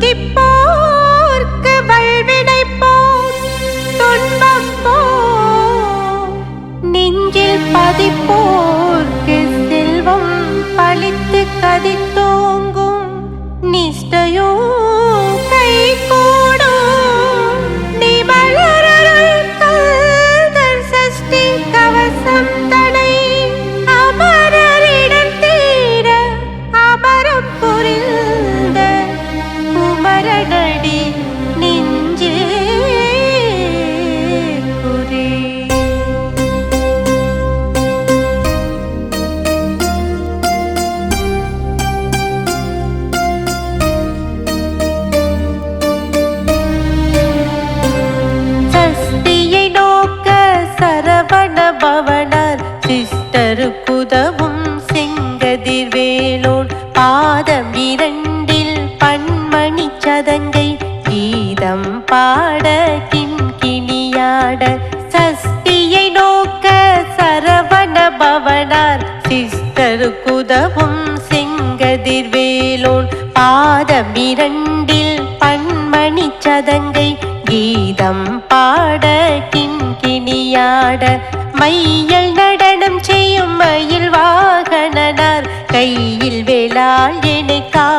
tipo.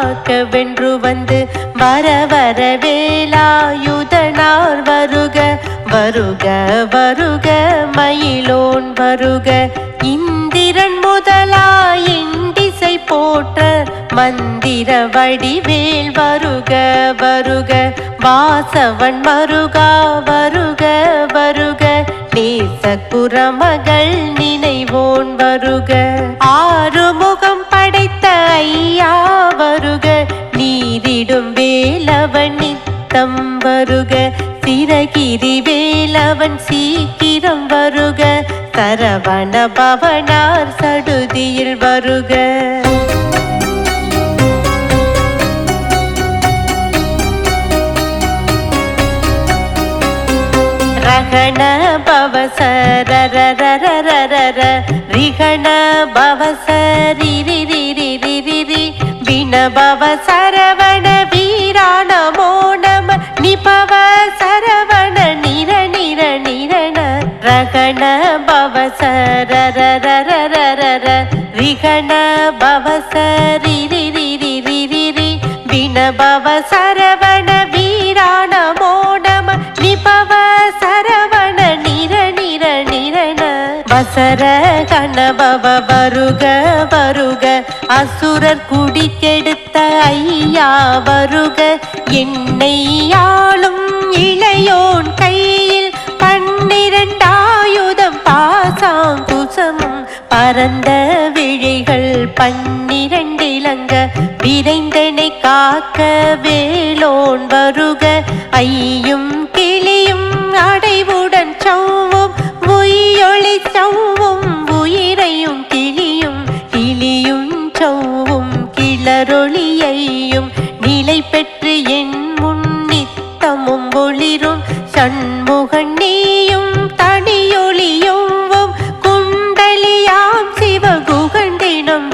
காக்க வென்று வந்து வர வர வேலாயுதனார் வருக வருக வருக மயிலோன் வருக. இந்திரன் முதலாய் திசை போற்ற மந்திர வடிவேல் வருக வருக. வாசவன் மருகா வருக வருக. நேச குரமகள் நினைவோன் வருக. ஆறு நீரிடும் வேலவன் நித்தம் வருக சிறகிரி வேலவன் சீக்கிரம் வருக. சரவண பவனார் சடுதியில் வருக. ரகண பவசரரரரரர ரிகண பவசரிரிரிரிரிரி வினபவ பவசரரரரரர ரிகண பவசரிரிரிரிரிரி வினபவ சரவண வீராண மோடம நிபவ சரவண நிர நிர நிரண. வசர கணபவ வருக வருக. அசுரர் குடி கெடுத்த ஐயா வருக. என்னை ஆளும் இளையோன் கையில் பன்னிரண்டாயுதம் பாசாங்குசமும் பரந்த விழிகள் பன்னிரண்டிலங்க. விரைந்தனை காக்க வேலோன் வருக. ஐயும் கிளியும் அடைவுடன் சவ்வும். உயிரொளி சவ்வும் உயிரையும் கிளியும். கிளியும் சவ்வும் கிளரொளியையும். நிலை பெற்று என் முன்னித்தமும் ஒளிரும். சண்முகன் நீயும்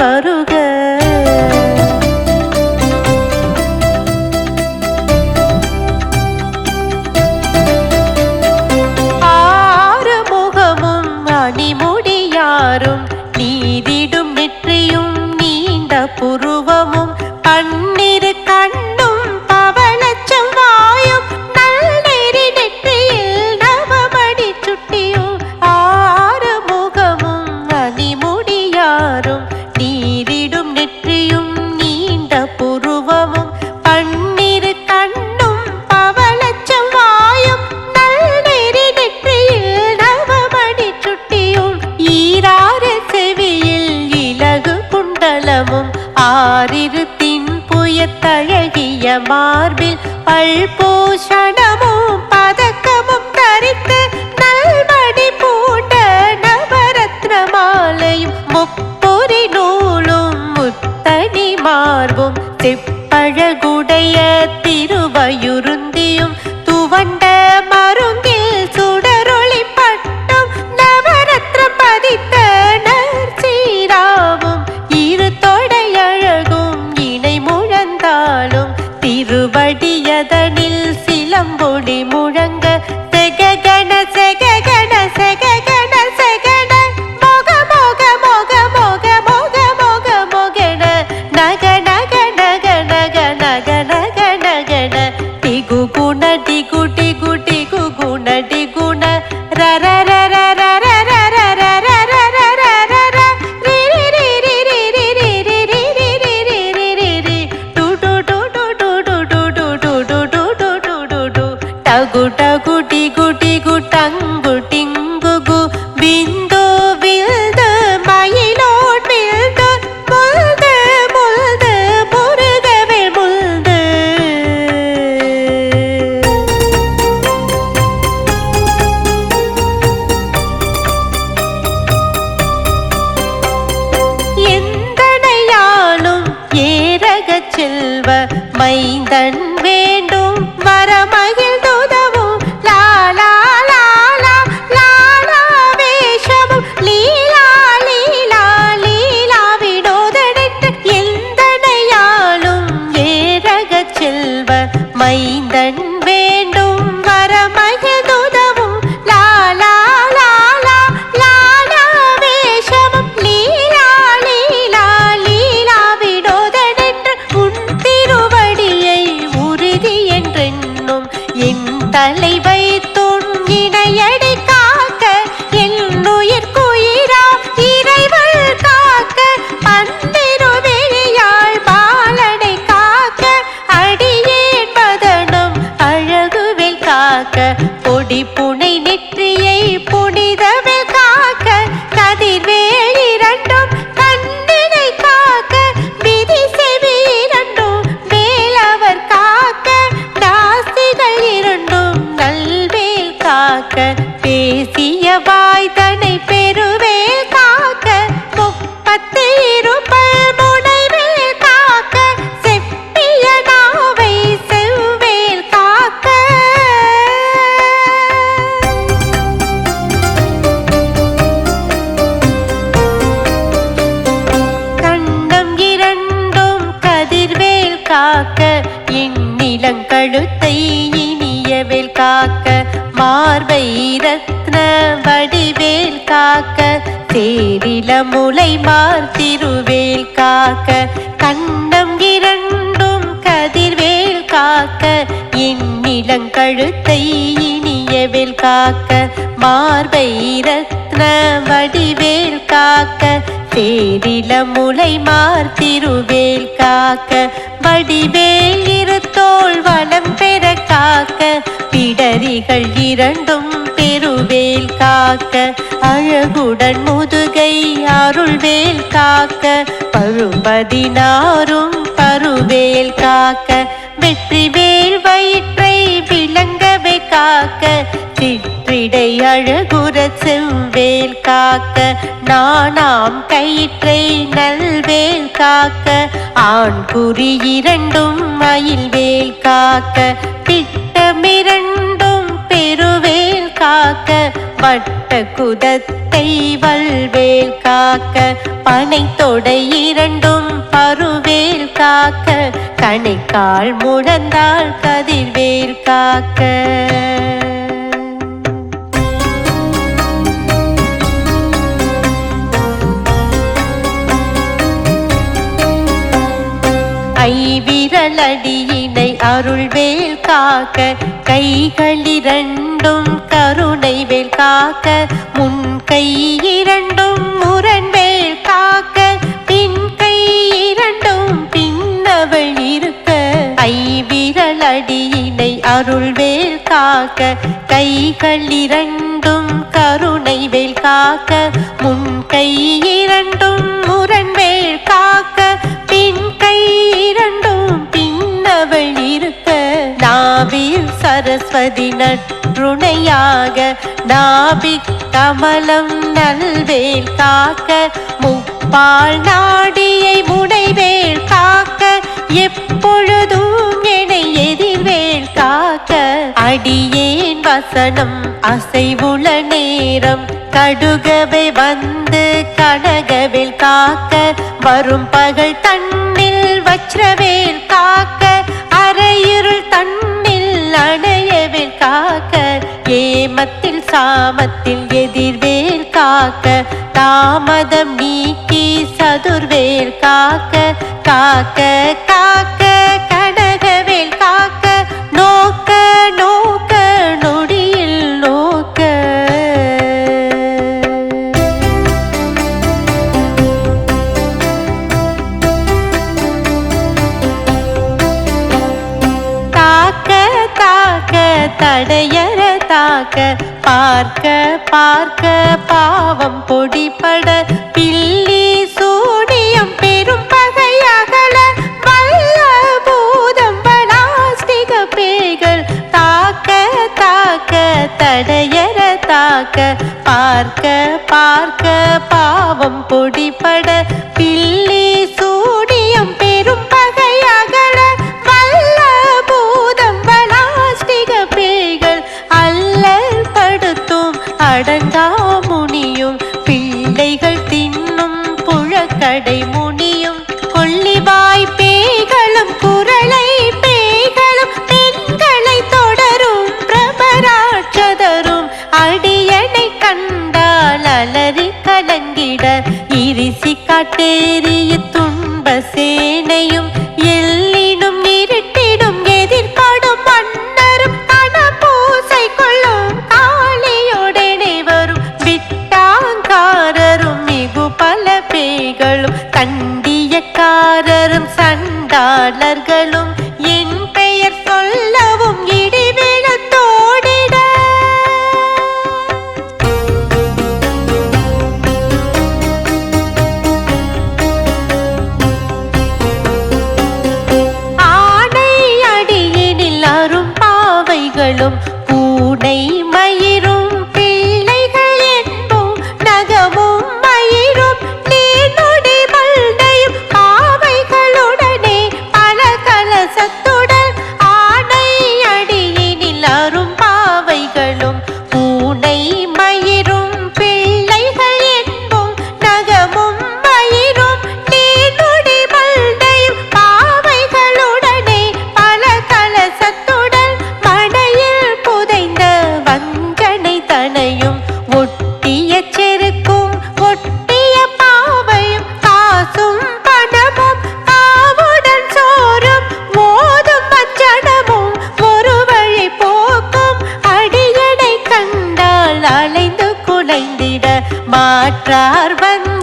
ধারা திருவடியதனில் சிலம்பொடி முழங்க காக்க மார்பை ரத்ன வடிவேல் காக்க தேரில முளை மார் திருவேல் காக்க வடிவேல் இருத்தோல் வளம் பெற காக்க பிடரிகள் இரண்டும் பெருவேல் காக்க அழகுடன் முதுகை அருள்வேல் காக்க பழுபதினாரும் பருவேல் காக்க வெற்றிவேல் வயிற்றை விளங்கவே காக்க சிற்றிடை அழகுற செவ்வேல் காக்க நானாம் கயிற்றை நல்வேல் காக்க ஆண் குறி இரண்டும் மயில்வேல் காக்க திட்டமிரண்டும் பெருவேல் காக்க வட்ட குதத்தை வல்வேல் காக்க பனை தொடை இரண்டும் பருவேல் காக்க கணைக்கால் முழந்தால் கதிர்வேல் காக்க. ஐவிரலடியினை அருள்வேல் காக்க கைகளிரண்டும் கருணை வேல் காக்க முன் கை இரண்டும் முரண்வேல் காக்க பின் கை இரண்டும் பின்னவள் இருக்க. ஐவிரலடியினை அருள்வேல் காக்க கைகளிரண்டும் கருணை வேல் காக்க முன் கை இரண்டும் சரஸ்வதி நற்றுணையாக நாபி கமலம் நல்வேல் காக்க முப்பால் நாடியை முனைவேல் காக்க எப்பொழுதும் என்னை எதிர்வேல் காக்க. அடியேன் வசனம் அசைவுள நேரம் கடுகவை வந்து கனகவில் காக்க வரும் பகல் தன்னில் வச்ரவேல் காக்க சாமத்தில் எதிர்வேல் காக்க தாமதம் நீக்கி சதுர்வேல் காக்க காக்க கா பார்க்க பார்க்க பாவம் பொடிப்ப நினையும் எல்லாம் salvando.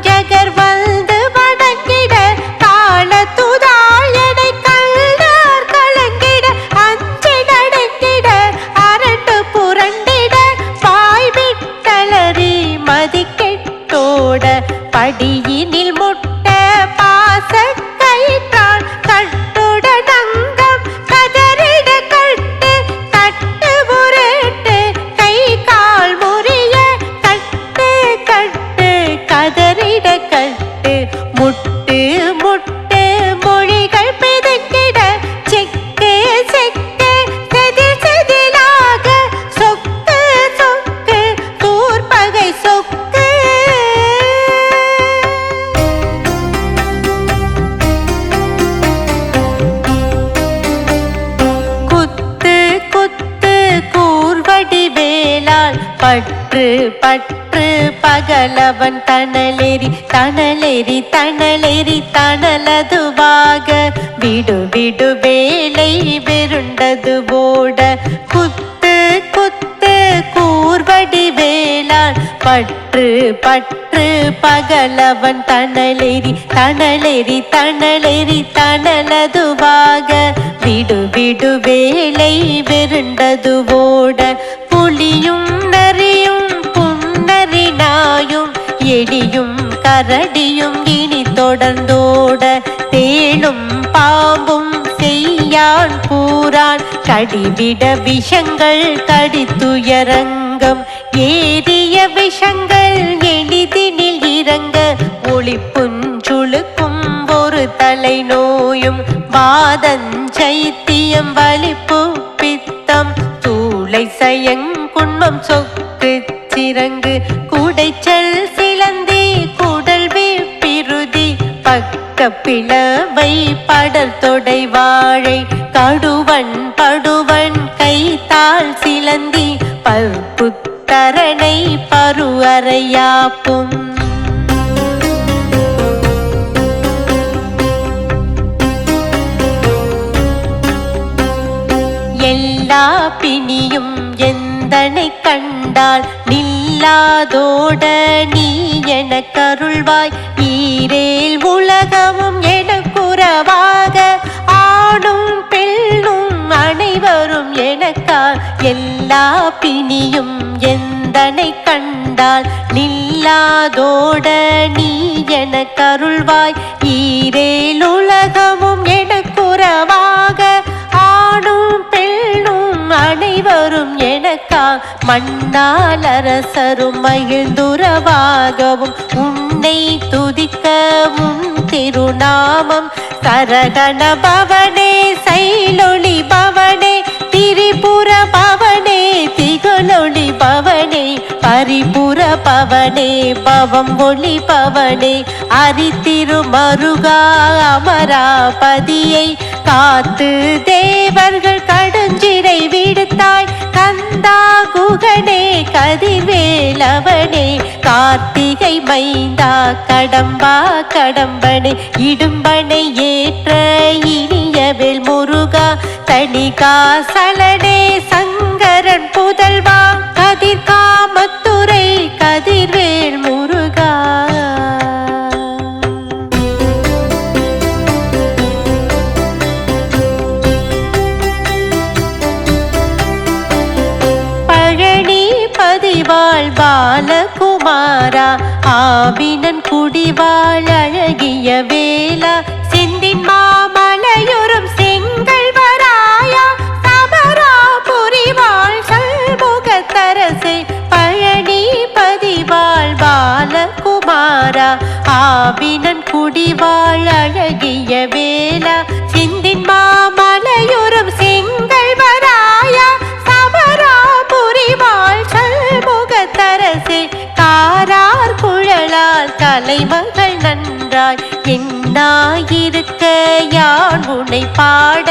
பற்று பகலவன் தணலேறி தணலேறி தணலேறி தணலதுவாக. விடு விடு வேலை விருண்டது போட குத்து குத்து கூர்வடி வேளான் பற்று பற்று பகலவன் தணலேறி தணலேறி தணலேறி தணலதுவாக. விடு விடு வேலை விருண்டது ஓட புலியும் கரடியும் இனி தொடர்ந்தோட தேனும் பாம்பும் செய்யான் பூரான் கடிவிட விஷங்கள் கடித்துயரங்கம். ஏறிய விஷங்கள் எளிதினில் இறங்க. ஒளி புஞ்சுழுக்கும் ஒரு தலை நோயும் வாதஞ்சைத்தியம் வலிப்பு பித்தம். தூளை சயங்குண்மம் சொக்கு சிறங்கு. குடைச்சல் கப்பிளவை படல் தொடை வாழை கடுவன் படுவன் கைத்தால் சிலந்தி பல்புத்தரணை பருவறையாப்பும் எல்லா பிணியும் எந்தனை கண் கண்டால் நில்லாதோட நீ என கருள்வாய் ஈரேல் உலகமும் எனக்குறவாக ஆணும் பெண்ணும் அனைவரும் எனக்கா எல்லா பிணியும் எந்தனை கண்டால் நில்லாதோட நீ என கருள்வாய் ஈரேல் உலகமும் எனக்குறவாய் எனக்கா மண்ணால் அரசரும் மகிழ்ந்துறவாகவும் உன்னை துதிக்க உன் திருநாமம். சரகண பவனே சைலொளி பவனே திரிபுர பவனே திகழொளி பவனே பரிபுர பவனே பவம் ஒளி பவனே அரித்திருமருகா அமராபதியை காத்து தேவர்கள் கடுஞ்சிறை விடுத்தாய். கந்தா குகனே கதிர்வேலவனே கார்த்திகை மைந்தா கடம்பா கடம்பனே இடும்பனை ஏற்ற இனியவேல் முருகா தனிகா சலனே சங்கரன் புதல்வா யான் பாட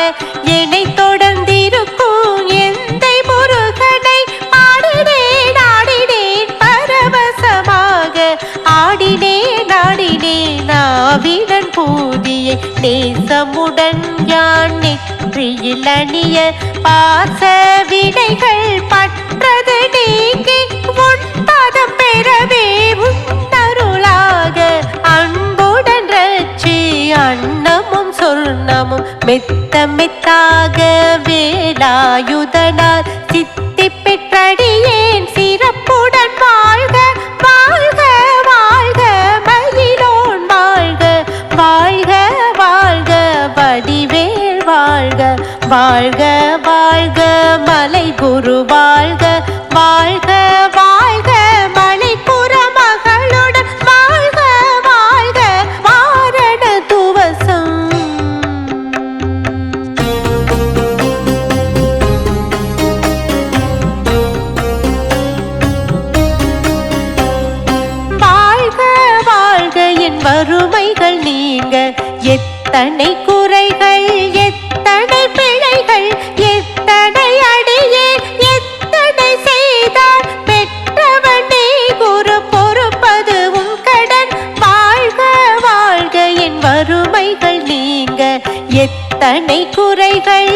என்னை தொடர்ந்திருக்கும் எந்த முருகனை ஆடினேன் ஆடினேன் பரவசமாக. ஆடினேன் ஆடினேன் ஆவிடன் பூதியை நேசமுடன் யான் நெற்றியில் அணிய பாச விடைகள் பற்றது நீங்கி மெத்த மெத்தாக வேலாயுதனால் சித்தி பெற்றடியேன் சிறப்புடன் வாழ்க வாழ்க வாழ்க மயிலோன் வாழ்க வாழ்க வாழ்க வடிவேல் வாழ்க வாழ்க வாழ்க வறுமைகள் நீங்க. எத்தனை குறைகள் எத்தனை பிழைகள் எத்தனை அடியே எத்தனை செய்தால் பெற்றவனே குரு பொறுப்பது உன் கடன். வாழ்க வாழ்க என் வறுமைகள் நீங்க. எத்தனை குறைகள்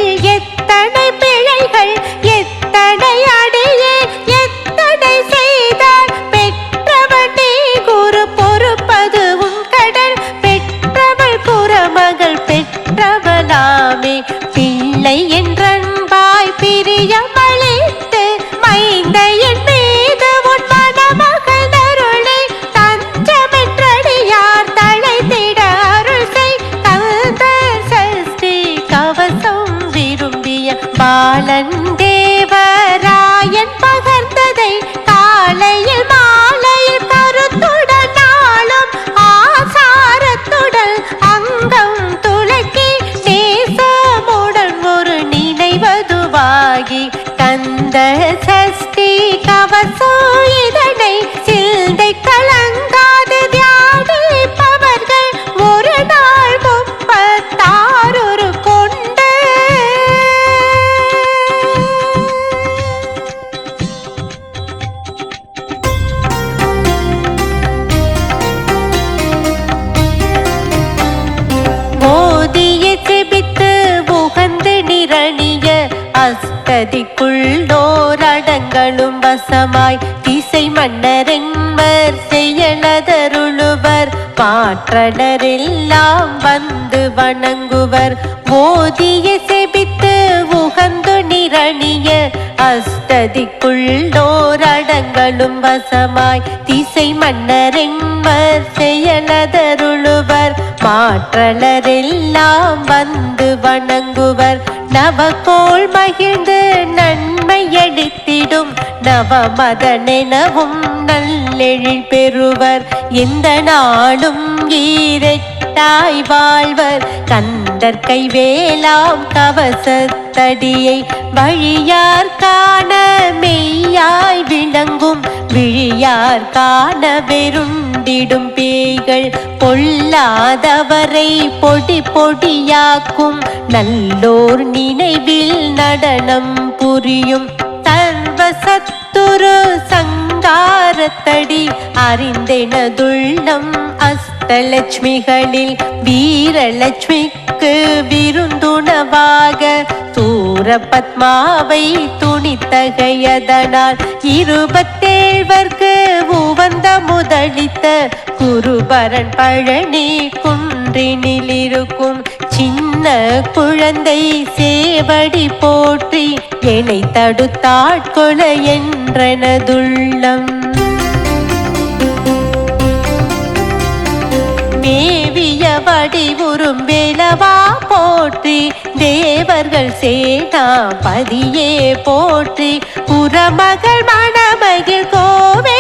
அஸ்ததிக்குள்ளோரடங்களும் வசமாய் திசை மன்னரென்மர் செயலதருளுவர் மாற்றனரெல்லாம் வந்து வணங்குவர். ஓதிய செபித்து உகந்து நிரணிய அஸ்ததிக்குள்ளோரடங்களும் வசமாய் திசை மன்னரென்மர் செயலதருளுவர் மாற்றலரெல்லாம் வந்து வணங்குவர். நவகோள் மகிழ்ந்து அளித்திடும் நவமதனெனவும் நல்லெழில் பெறுவர். இந்த நாளும் ஈரட்டாய் வாழ்வர். கந்தர் கைவேலாம் கவசத்தடியை வழியார் காண மெய்யாய் விளங்கும். விழியார் காண வெருண்டிடும் பேய்கள் பொல்லாதவரை பொடி பொடியாக்கும். நல்லோர் நினைவில் நடனம் புரியும் சர்வசத்துரு சங்காரத்தடி அறிந்தெனதுள்ளம் அஸ்தலட்சுமிகளில் வீரலட்சுமிக்கு விருந்துணவாக சூர பத்மாவை துணித்தகையதனால் இருபத்தேழ்வர்க்கு உவந்த முதலித்த குருபரன் பழனி குன் ஒன்றினிலிருக்கும் சின்ன குழந்தை சேவடி போற்றி என்னை தடுத்தாட்கொல என்றனதுள்ளம். மேவிய வடிவுறும் வேலவா போற்றி தேவர்கள் சேனா பதியே போற்றி புறமகள் மணமகிழ் கோவே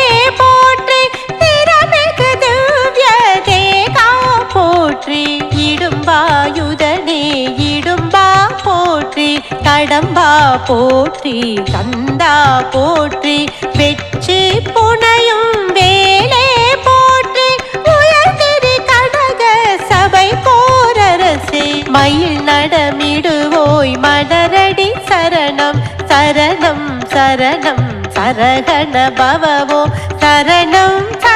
கடம்பா போற்றி கந்தா போற்றி வெற்றி புனையும் வேலே போற்றி உயர்திரு கடக சபை போரரசே. மயில் நடமிடுவோய் மலரடி சரணம் சரணம் சரணம் சரகண பவவோ சரணம் சரணம்